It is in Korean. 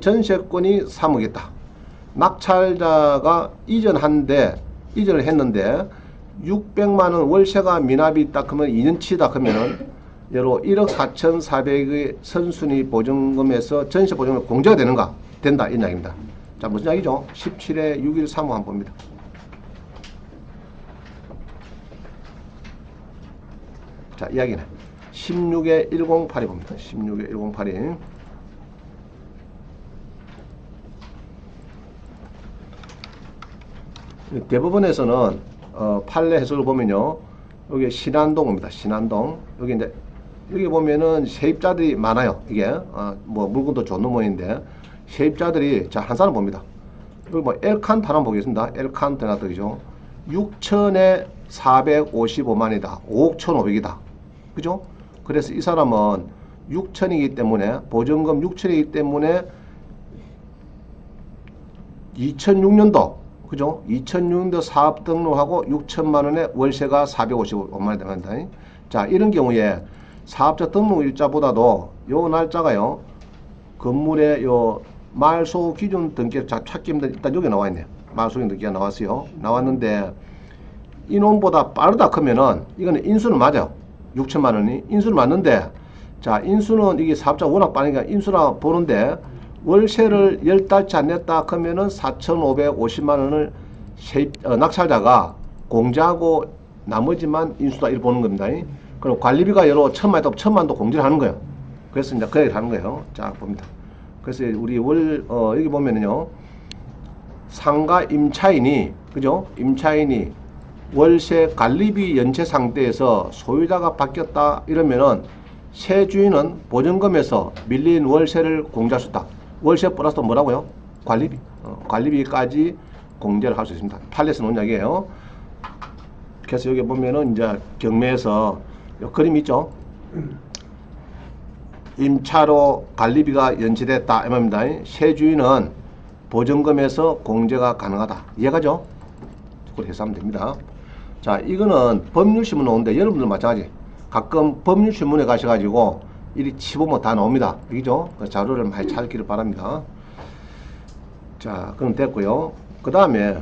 전세권이 3억이다. 낙찰자가 이전한데 이전을 했는데 600만 원 월세가 미납이 있다 그러면 2년치다 그러면은 예로 1억 4,400의 선순위 보증금에서 전세 보증금 공제가 되는가? 된다 이 이야기입니다. 자 무슨 이야기죠? 17에 6일 3호 한번 봅니다. 자 이야기는 16에 108이 봅니다. 16에 108 대법원에서는 어, 판례 해석을 보면요. 여기 신안동입니다. 신안동. 여기 이제 여기 보면은 세입자들이 많아요. 이게 어, 뭐 물건도 좋은 모인데 세입자들이 자 한 사람 봅니다. 여기 뭐 엘칸트 하나 보겠습니다. 엘칸트 하나 더죠. 6천에 455만이다. 5억 1,500이다. 그죠? 그래서 이 사람은 6천이기 때문에 보증금 6천이기 때문에 2006년도 그죠? 2006년도 사업 등록하고 6천만 원에 월세가 455만 원 됩니다. 자 이런 경우에 사업자 등록 일자보다도 요 날짜가요 건물의 요 말소 기준 등기 자 찾기 힘든 일단 여기 나와 있네요. 말소 기준 등기가 나왔어요. 나왔는데 인원보다 빠르다 크면은 이거는 인수는 맞아요. 6천만 원이 인수는 맞는데 자 인수는 이게 사업자 워낙 빠르니까 인수라 보는데 월세를 열 달치 안 냈다 그러면은 4,550만 원을 세입, 어, 낙찰자가 공제하고 나머지만 인수다 이렇게 보는 겁니다. 그럼 관리비가 여러 천만 도 천만도 공제를 하는 거예요. 그래서 이제 그 얘기를 하는 거예요. 자 봅니다. 그래서 우리 월 어, 여기 보면은요 상가 임차인이 그죠? 임차인이 월세 관리비 연체 상태에서 소유자가 바뀌었다 이러면은 새 주인은 보증금에서 밀린 월세를 공제할 수 있다. 월세 플러스 또 뭐라고요? 관리비. 어, 관리비까지 공제를 할 수 있습니다. 놓은 이야기예요. 그래서 여기 보면은 이제 경매에서 요 그림 있죠? 임차로 관리비가 연체됐다 이 말입니다. 새 주인은 보증금에서 공제가 가능하다. 이해가죠? 그렇게 해석하면 됩니다. 자, 이거는 법률신문 오는데 여러분들 마찬가지. 가끔 법률신문에 가셔가지고 이리 치보면 다 나옵니다. 그죠? 그 자료를 많이 찾기를 바랍니다. 자, 그럼 됐고요. 그 다음에